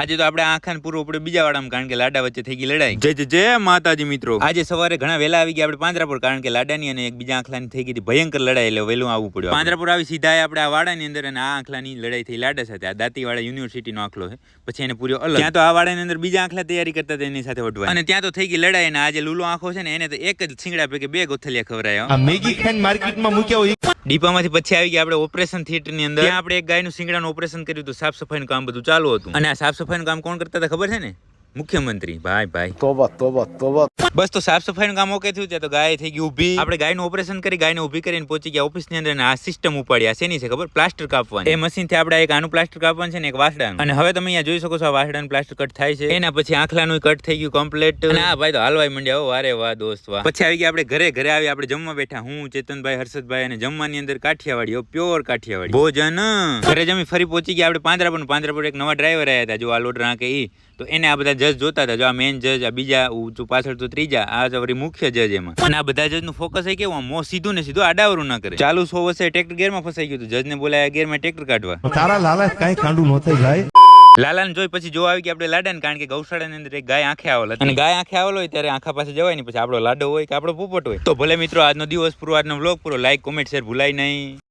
આજે તો આપણે આખાને પૂરું આપણે બીજા વાળામાં કારણ કે લાડા વચ્ચે થઈ ગઈ લડાઈ. જય જય માતાજી મિત્રો. આજે સવારે ઘણા વહેલા આવી ગયા આપણે પાંજરાપુર કારણ કે લાડાની અને એક બીજા આંખલાની થઈ ગઈ ભયંકર લડાઈ એટલે વહેલું આવવું પડ્યું પાંજરાપુર આવી સીધા આપણે આ વાડાની અંદર અને આ આંખલાની લડાઈ થઈ લાડા સાથે. આ દાંતીવાડા યુનિવર્સિટીનો આખલો છે. પછી એને પૂર્યો અલગ. ત્યાં તો આ વાડાની અંદર બીજા આખલા તૈયારી કરતા એની સાથે વટવા અને ત્યાં તો થઈ ગઈ લડાઈ અને આ જે લૂલો આંખો છે ને એને તો એક જ સિંગડા પૈકી બે ગોથલિયા ખવરાયા આ મેગી ખાઈને માર્કેટમાં મૂક્યા હોય. ડીપામાંથી પછી આવી ગયા આપણે ઓપરેશન થિયેટરની અંદર આપણે એક ગાયનું સિંગડાનું ઓપરેશન કર્યું હતું સાફ સફાઈનું કામ બધું ચાલુ હતું. અને આ સાફ સફાઈનું કામ કોણ કરતા હતા ખબર છે ને? મુખ્યમંત્રી. ભાઈ ભાઈ તોબા તોબા તોબા બસ તો સાફ સફાઈનું કામ ઓકે થયું ત્યાં તો ગાય થઈ ગઈ ઊભી. આપણે ગાયનું ઓપરેશન કરી ગાયને ઊભી કરીને પહોંચી ગયા ઓફિસની અંદર આ સિસ્ટમ ઉપાડ્યા શેની છે ખબર? પ્લાસ્ટર કાપવાની. એ મશીનથી આપણે એક આનું પ્લાસ્ટર કાપવાનું છે ને એક વાસડાનું. અને હવે તમે અહીંયા જોઈ શકો છો આ વાસડાનું પ્લાસ્ટર કટ થાય છે. એના પછી આખલાનું કટ થઈ ગયું કમ્પ્લીટ. અને આ ભાઈ તો હાલવાય મંડ્યા હો વારે વાહ દોસ્ત વાહ. પછી આવી ગયા આપણે ઘરે ઘરે આવી આપણે જમવા બેઠા. હું ચેતનભાઈ હર્ષદભાઈ અને જમવાની અંદર કાઠિયાવાડી પ્યોર કાઠિયાવાડી. ભોજન. ઘરે જમી ફરી પહોંચી ગયા આપણે પાંદરા પર. એક નવા ડ્રાઈવર આવ્યા હતા. જો આ લોડ રાંકે ઈ તો એને આ બધા જજ જોતા હતા. જો આ મેન જજ આ બીજા પાછળ તો ત્રીજા આ વળી મુખ્ય જજ એમાં. અને આ બધા જજનું ફોકસ એ કેવું? મો સીધું ને સીધું આડાવરું ના કરે. ચાલુ સો વર્ષે ટ્રેક્ટર ગેરમાં ફસાઈ ગયું હતું. જજને બોલાયા ગેરમાં ટ્રેક્ટર કાઢવા. તારા લાલા કઈ કાંડું નહોતું ભાઈ લાલાને જોઈ પછી જોવા આવી કે આપણે લાડાને કારણ કે ગૌશાળાની અંદર એક ગાય આંખે આવેલ અને ગાય આંખે આવેલો હોય ત્યારે આંખા પાસે જવાય નહીં. પછી આપણો લાડો હોય કે આપણો પોપટ હોય. તો ભલે મિત્રો આજનો દિવસ પૂરો આજનો વ્લોગ પૂરો. લાઈક કોમેન્ટ શેર ભૂલાય નહીં.